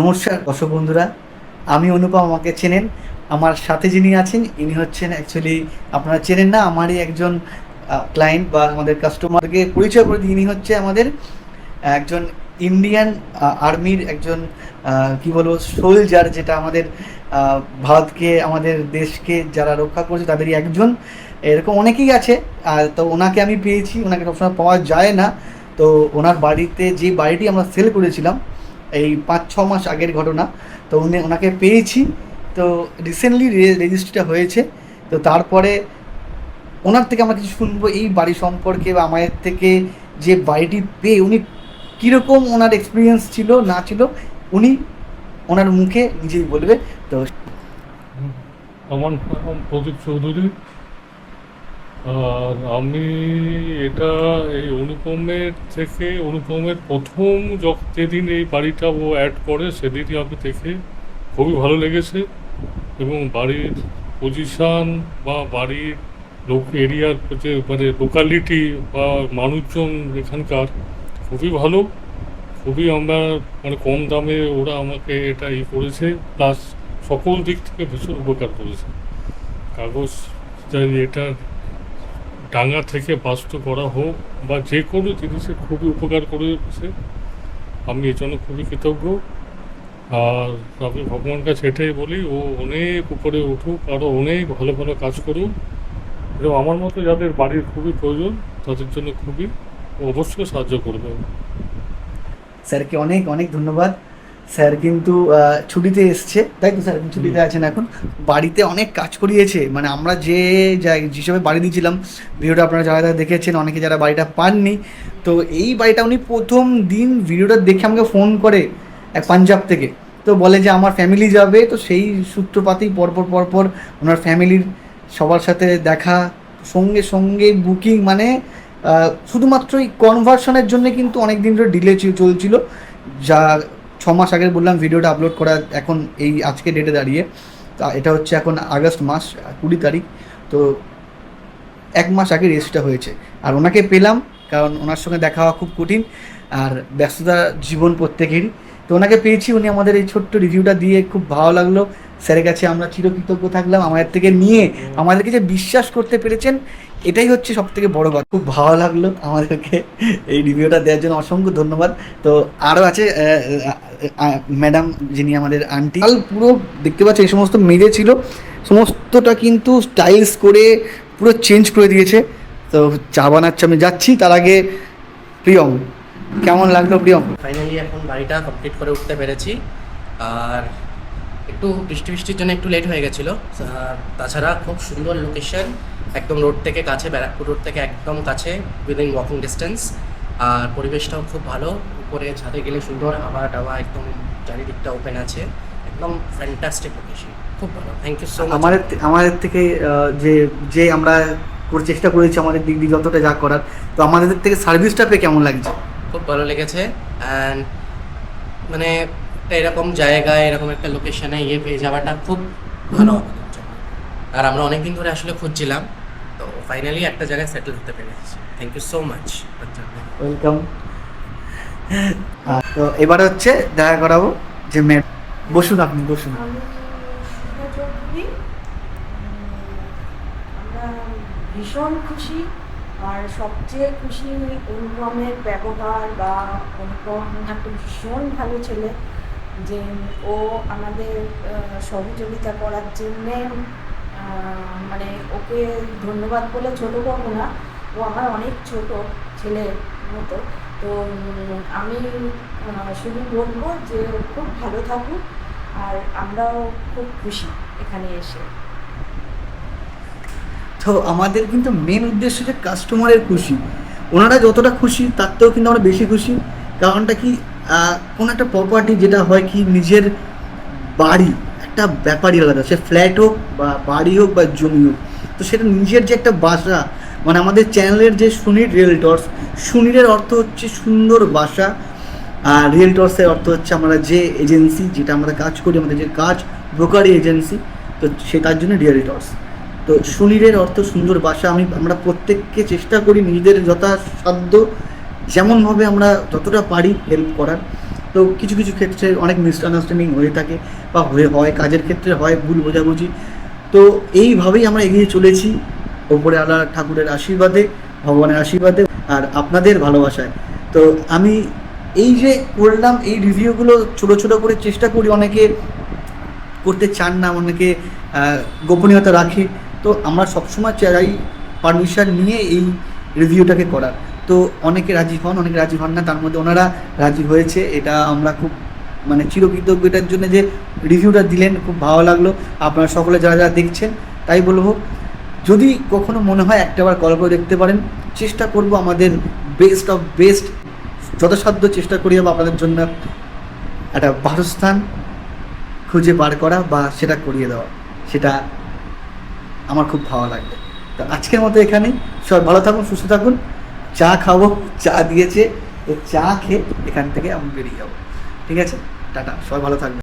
নমস্কার, দর্শক বন্ধুরা। আমি অনুপম, আমাকে চেনেন। আমার সাথে যিনি আছেন, ইনি হচ্ছেন অ্যাকচুয়ালি আপনারা চেনেন না, আমারই একজন ক্লায়েন্ট বা আমাদের কাস্টমারকে পরিচয় করে ইনি হচ্ছে আমাদের একজন ইন্ডিয়ান আর্মির একজন কি বলব সোলজার যেটা আমাদের ভারতকে, আমাদের দেশকে যারা রক্ষা করছে, তাদেরই একজন। এরকম অনেকেই আছে, আর তো ওনাকে আমি পেয়েছি। ওনাকে সবসময় পাওয়া যায় না। তো ওনার বাড়িতে যে বাড়িটি আমরা সেল করেছিলাম এই পাঁচ, ছ মাস আগের ঘটনা। তো উনি ওনাকে পেয়েছি। তো রিসেন্টলি রেজিস্ট্রিটা হয়েছে। তো তারপরে ওনার থেকে আমরা কিছু শুনব এই বাড়ি সম্পর্কে বা আমাদের থেকে যে বাড়িটি পেয়ে উনি কীরকম ওনার এক্সপিরিয়েন্স ছিল, না ছিল, উনি ওনার মুখে নিজেই বলবে। তো চৌধুরী। আর আমি এটা এই অনুপমের থেকে, অনুপমের প্রথম যেদিন এই বাড়িটা ও অ্যাড করে, সেদিনই আমি দেখে খুবই ভালো লেগেছে। এবং বাড়ির পজিশান বা বাড়ির লোক এরিয়ার যে মানে লোকালিটি বা মানুষজন এখানকার খুবই ভালো। খুবই আমরা মানে কম দামে ওরা আমাকে এটা ই করেছে প্লাস সকল দিক থেকে ভীষণ উপকার করেছে। কাগজ যাই ডাঙ্গা থেকে বাস্তু করা হোক বা যে কোনো জিনিসে খুবই উপকার করে করেছে আমি এই জন্য খুবই কৃতজ্ঞ। আর আমি ভগবানের কাছে এটাই বলি, ও অনেক উপরে উঠুক আরও অনেক ভালো ভালো কাজ করুক। এবং আমার মতো যাদের বাড়ির খুবই প্রয়োজন, তাদের জন্য খুবই অবশ্যই সাহায্য করবে। স্যারকে অনেক অনেক ধন্যবাদ। স্যার কিন্তু ছুটিতে এসছে। তাই তো স্যার? ছুটিতে আছেন এখন। বাড়িতে অনেক কাজ করিয়েছে। মানে আমরা যে যা- যেসবে বাড়ি দিয়েছিলাম ভিডিওটা আপনারা যারা যারা দেখেছেন অনেকে যারা বাড়িটা পাননি তো এই বাড়িটা উনি প্রথম দিন ভিডিওটা দেখে আমাকে ফোন করে এক পাঞ্জাব থেকে। তো বলে যে আমার ফ্যামিলি যাবে তো সেই সূত্রপাতেই পরপর পরপর ওনার ফ্যামিলির সবার সাথে দেখা সঙ্গে সঙ্গে বুকিং মানে শুধুমাত্র এই কনভার্সনের জন্য কিন্তু অনেক দিন ধরে ডিলে চলছিল। যা ছ মাস আগে বললাম ভিডিওটা আপলোড করা এখন এই আজকে ডেটে দাঁড়িয়ে। তা এটা হচ্ছে এখন আগস্ট মাস, কুড়ি তারিখ। তো এক মাস আগে রেজিস্টটা হয়েছে। আর ওনাকে পেলাম কারণ ওনার সঙ্গে দেখা হওয়া খুব কঠিন। আর ব্যস্ততা জীবন প্রত্যেকেরই। তো ওনাকে পেয়েছি, উনি আমাদের এই ছোট্ট রিভিউটা দিয়ে খুব ভালো লাগল। স্যারের কাছে আমরা চিরকৃতজ্ঞ থাকলাম। আমাদের থেকে নিয়ে আমাদেরকে যে বিশ্বাস করতে পেরেছেন, এটাই হচ্ছে সব থেকে বড় কথা। খুব ভালো লাগল আমাদেরকে এই রিভিউটা দেওয়ার জন্য। অসংখ্য ধন্যবাদ। তো আরও আছে ম্যাডাম যিনি আমাদের আন্টি কাল পুরো দেখতে পাচ্ছি, এই সমস্ত মেরে ছিল। সমস্তটা কিন্তু স্টাইলস করে পুরো চেঞ্জ করে দিয়েছে। তো চা বানাচ্ছে, আমি যাচ্ছি। তার আগে প্রিয়ম। কেমন লাগল প্রিয়? ফাইনালি এখন বাড়িটা কমপ্লিট করে উঠতে পেরেছি। আর একটু বৃষ্টি বৃষ্টির জন্য একটু লেট হয়ে গেছিল। আর তাছাড়া খুব সুন্দর লোকেশন একদম রোড থেকে কাছে ব্যারাকপুর রোড থেকে একদম কাছে উইদিন ওয়াকিং ডিস্টেন্স আর পরিবেশটাও খুব ভালো। উপরে ছাদে গেলে সুন্দর হাওয়া টাওয়া একদম চারিদিকটা ওপেন আছে। একদম ফ্যান্টাস্টিক লোকেশন খুব ভালো। থ্যাংক ইউ সো মাচ আমাদের আমাদের থেকে যে যে আমরা চেষ্টা করেছি আমাদের দিক দিয়ে যতটা যা করার তো আমাদের থেকে সার্ভিসটা পেয়ে কেমন লাগছে? খুব ভালো লেগেছে অ্যান্ড মানে এরকম জায়গায় এরকম একটা লোকেশনে ইয়ে পেয়ে যাওয়াটা খুব ভালো। আর আমরা অনেকদিন ধরে আসলে খুঁজছিলাম তো ফাইনালি একটা জায়গায় সেটেল হতে পেরেছি। Thank you so much welcome তো এবার হচ্ছে দেখা করাবো যে ম্যাম বসুন আপনি বসুন। ভীষণ খুশি। আর সবচেয়ে খুশি অনুপমের ব্যবহার বা অনুপম একটা ভীষণ ভালো ছেলে, যে ও আমাদের সহযোগিতা করার জন্যে মানে ওকে ধন্যবাদ বলে ছোটো করব না, ও আমার অনেক ছোট ছেলের মতো। তো আমি শুধু বলব যে খুব ভালো থাকুক আর আমরাও খুব খুশি এখানে এসে। তো আমাদের কিন্তু মেন উদ্দেশ্য যে কাস্টমারের খুশি। ওনারা যতটা খুশি, তার থেকেও কিন্তু আমরা বেশি খুশি। কারণটা কি? কোনো একটা প্রপার্টি যেটা হয় কি, নিজের বাড়ি, একটা ব্যাপারই আলাদা। সে ফ্ল্যাট হোক বা বাড়ি হোক বা জমি হোক। তো সেটা নিজের যে একটা বাসা মানে আমাদের চ্যানেলের যে সুনীর রিয়েলটর্স সুনীরের অর্থ হচ্ছে সুন্দর বাসা। আর রিয়েলটর্সের অর্থ হচ্ছে আমরা যে এজেন্সি যেটা আমরা কাজ করি, আমাদের যে কাজ ব্রোকারি এজেন্সি তো সে তার জন্য রিয়েলটর্স তো সুনীরের অর্থ সুন্দর বাসা আমি, আমরা প্রত্যেককে চেষ্টা করি নিজেদের যথাসাধ্য যেমনভাবে আমরা যতটা পারি হেল্প করার। তো কিছু কিছু ক্ষেত্রে অনেক মিসআন্ডারস্ট্যান্ডিং হয়ে থাকে বা হয়ে, হয়, কাজের ক্ষেত্রে হয়, ভুল বোঝাবুঝি। তো এইভাবেই আমরা এগিয়ে চলেছি ওপরে আল্লাহ ঠাকুরের আশীর্বাদে, ভগবানের আশীর্বাদে আর আপনাদের ভালোবাসায়। তো আমি এই যে করলাম, এই রিভিউগুলো ছোটো ছোটো করে চেষ্টা করি অনেকে করতে চান না, অনেকে গোপনীয়তা রাখে। তো আমরা সবসময় চাই পারমিশন নিয়ে এই রিভিউটাকে করার। তো অনেকে রাজি হন, অনেকে রাজি হন না, তার মধ্যে ওনারা রাজি হয়েছে। এটা আমরা খুব মানে চিরকৃতজ্ঞ এটার জন্য যে রিভিউটা দিলেন, খুব ভালো লাগল। আপনারা সকলে যারা যারা দেখছেন, তাই বলব, যদি কখনো মনে হয় একটাবার কল করে দেখতে পারেন, চেষ্টা করব আমাদের বেস্ট অফ বেস্ট যথাসাধ্য চেষ্টা করি যাব আপনাদের জন্য একটা বাসস্থান খুঁজে বার করা বা সেটা করিয়ে দেওয়া। সেটা আমার খুব ভালো লাগবে তো আজকের মতো এখানেই। সবাই ভালো থাকুন, সুস্থ থাকুন। চা খাব, চা দিয়েছে। চা খেয়ে এখান থেকে আমি বেরিয়ে যাব। ঠিক আছে? টাটা। সবাই ভালো থাকবেন।